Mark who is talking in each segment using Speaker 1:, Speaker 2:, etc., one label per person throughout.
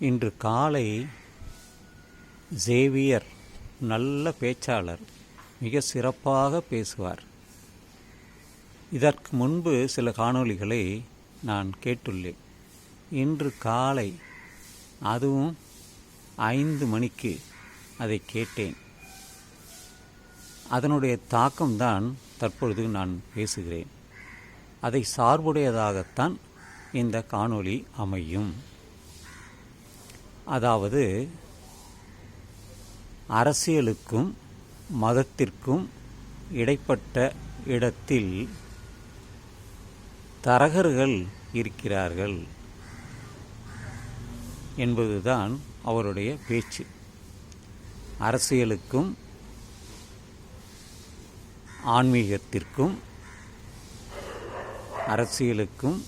Speaker 1: இன்று காலை ஜேவியர் நல்ல பேச்சாளர் மிக சிறப்பாக பேசுவார். இதற்கு முன்பு சில காணொளிகளை நான் கேட்டுள்ளேன். இன்று காலை அதுவும் ஐந்து மணிக்கு அதை கேட்டேன். அதனுடைய தாக்கம்தான் தற்பொழுது நான் பேசுகிறேன். அதை சார்புடையதாகத்தான் இந்த காணொளி அமையும். அதாவது அரசியலுக்கும் மதத்திற்கும் இடைப்பட்ட இடத்தில் தரகர்கள் இருக்கிறார்கள் என்பதுதான் அவருடைய பேச்சு. அரசியலுக்கும் ஆன்மீகத்திற்கும் அரசியலுக்கும்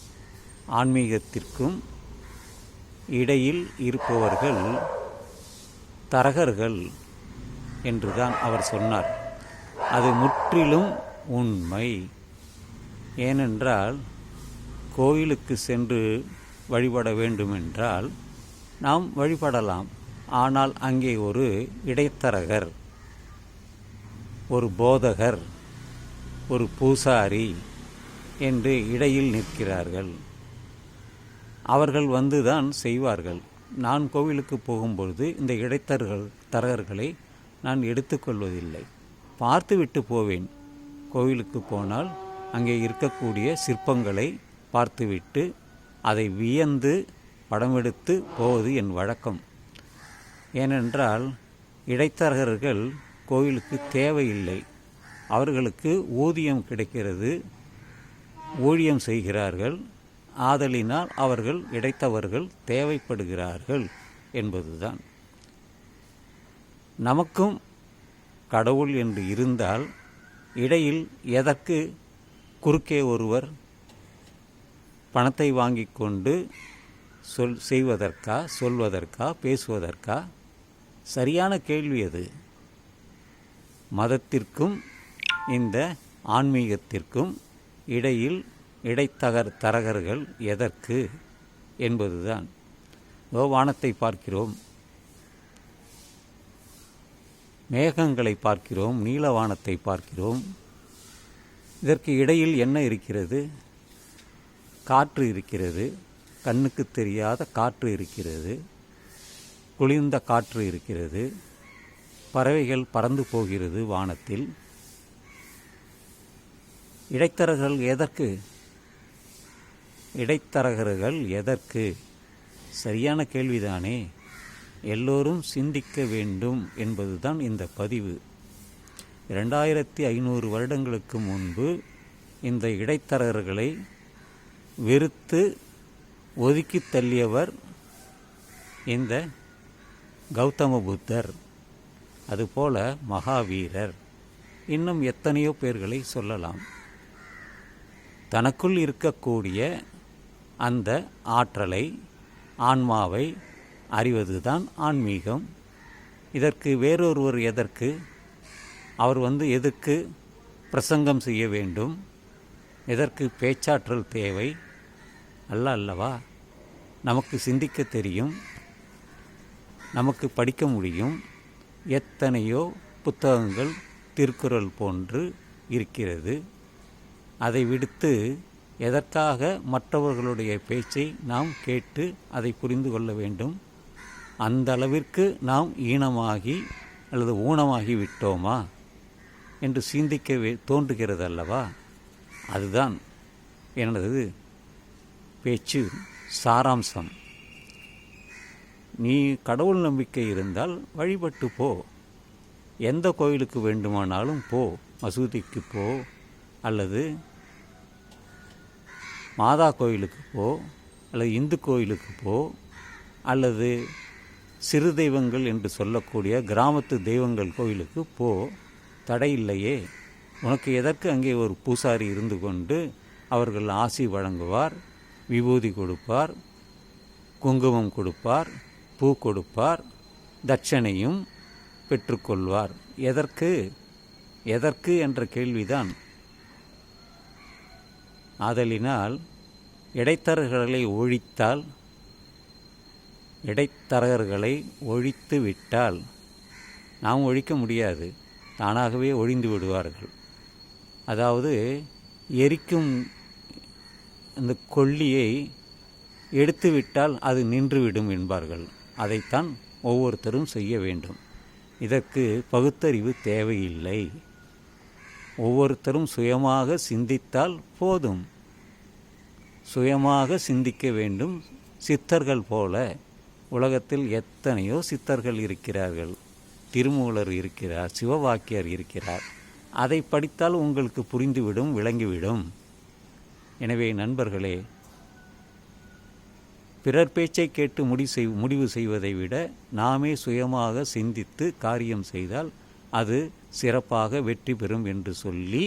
Speaker 1: ஆன்மீகத்திற்கும் இடையில் இருப்பவர்கள் தரகர்கள் என்றுதான் அவர் சொன்னார். அது முற்றிலும் உண்மை. ஏனென்றால் கோயிலுக்கு சென்று வழிபட வேண்டுமென்றால் நாம் வழிபடலாம். ஆனால் அங்கே ஒரு இடைத்தரகர் ஒரு போதகர் ஒரு பூசாரி என்று இடையில் நிற்கிறார்கள். அவர்கள் வந்துதான் செய்வார்கள். நான் கோவிலுக்கு போகும்பொழுது இந்த இடைத்தர்கள் தரகர்களை நான் எடுத்துக்கொள்வதில்லை பார்த்துவிட்டு போவேன். கோவிலுக்கு போனால் அங்கே இருக்கக்கூடிய சிற்பங்களை பார்த்துவிட்டு அதை வியந்து படமெடுத்து போவது என் வழக்கம். ஏனென்றால் இடைத்தரகர்கள் கோவிலுக்கு தேவையில்லை. அவர்களுக்கு ஊதியம் கிடைக்கிறது. ஊழியம் செய்கிறார்கள். ஆதலினால் அவர்கள் இடைத்தவர்கள் தேவைப்படுகிறார்கள் என்பதுதான். நமக்கும் கடவுள் என்று இருந்தால் இடையில் எதற்கு குறுக்கே ஒருவர் பணத்தை வாங்கி கொண்டு சொல் செய்வதற்கா சொல்வதற்கா பேசுவதற்கா? சரியான கேள்வி அது. மதத்திற்கும் இந்த ஆன்மீகத்திற்கும் இடையில் இடைத்தகர் தரகர்கள் எதற்கு என்பதுதான். ஓ வானத்தை பார்க்கிறோம். மேகங்களை பார்க்கிறோம். நீலவானத்தை பார்க்கிறோம். இதற்கு இடையில் என்ன இருக்கிறது? காற்று இருக்கிறது. கண்ணுக்கு தெரியாத காற்று இருக்கிறது. குளிர்ந்த காற்று இருக்கிறது. பறவைகள் பறந்து போகிறது வானத்தில். இடைத்தரகர்கள் எதற்கு இடைத்தரகர்கள் எதற்கு? சரியான கேள்விதானே. எல்லோரும் சிந்திக்க வேண்டும் என்பதுதான் இந்த பதிவு. இரண்டாயிரத்தி ஐநூறு வருடங்களுக்கு முன்பு இந்த இடைத்தரகர்களை வெறுத்து ஒதுக்கி தள்ளியவர் இந்த கௌதம புத்தர் அதுபோல மகாவீரர். இன்னும் எத்தனையோ பேர்களை சொல்லலாம். தனக்குள் இருக்கக்கூடிய அந்த ஆற்றலை ஆன்மாவை அறிவதுதான் ஆன்மீகம். இதற்கு வேறொருவர் எதற்கு? அவர் வந்து எதற்கு பிரசங்கம் செய்ய வேண்டும்? எதற்கு பேச்சாற்றல் தேவை? அல்ல அல்லவா? நமக்கு சிந்திக்க தெரியும். நமக்கு படிக்க முடியும். எத்தனையோ புத்தகங்கள் திருக்குறள் போன்று இருக்கிறது. அதை விடுத்து எதற்காக மற்றவர்களுடைய பேச்சை நாம் கேட்டு அதை புரிந்து கொள்ள வேண்டும்? அந்த அளவிற்கு நாம் ஈனமாகி அல்லது ஊனமாகி விட்டோமா? என்று சிந்திக்க தோன்றுகிறது அல்லவா அதுதான் எனது பேச்சு சாராம்சம். நீ கடவுள் நம்பிக்கை இருந்தால் வழிபட்டு போ. எந்த கோயிலுக்கு வேண்டுமானாலும் போ. மசூதிக்கு போ. அல்லது மாதா கோயிலுக்கு போ அல்லது இந்து கோயிலுக்கு போ அல்லது சிறு தெய்வங்கள் என்று சொல்லக்கூடிய கிராமத்து தெய்வங்கள் கோயிலுக்கு போ. தடை இல்லையே. உனக்கு எதற்கு அங்கே ஒரு பூசாரி இருந்து கொண்டு அவர்கள் ஆசி வழங்குவார் விபூதி கொடுப்பார் குங்குமம் கொடுப்பார் பூ கொடுப்பார் தட்சணையும் பெற்றுக்கொள்வார்? எதற்கு? எதற்கு? என்ற கேள்விதான் ஆதலினால் இடைத்தரகர்களை ஒழித்தால் இடைத்தரகர்களை ஒழித்து விட்டால் நாம் ஒழிக்க முடியாது தானாகவே ஒழிந்து விடுவார்கள். அதாவது எரிக்கும் அந்த கொல்லியை எடுத்துவிட்டால் அது நின்றுவிடும் என்பார்கள். அதைத்தான் ஒவ்வொருத்தரும் செய்ய வேண்டும். இதற்கு பகுத்தறிவு தேவையில்லை. ஒவ்வொருத்தரும் சுயமாக சிந்தித்தால் போதும். சுயமாக சிந்திக்க வேண்டும். சித்தர்கள் போல உலகத்தில் எத்தனையோ சித்தர்கள் இருக்கிறார்கள். திருமூலர் இருக்கிறார் சிவவாக்கியர் இருக்கிறார். அதை படித்தால் உங்களுக்கு புரிந்துவிடும் விளங்கிவிடும். எனவே நண்பர்களே பிறர் பேச்சை கேட்டு முடி செய் முடிவு செய்வதை விட நாமே சுயமாக சிந்தித்து காரியம் செய்தால் அது சிறப்பாக வெற்றி பெறும் என்று சொல்லி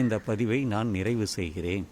Speaker 1: இந்த பதிவை நான் நிறைவு செய்கிறேன்.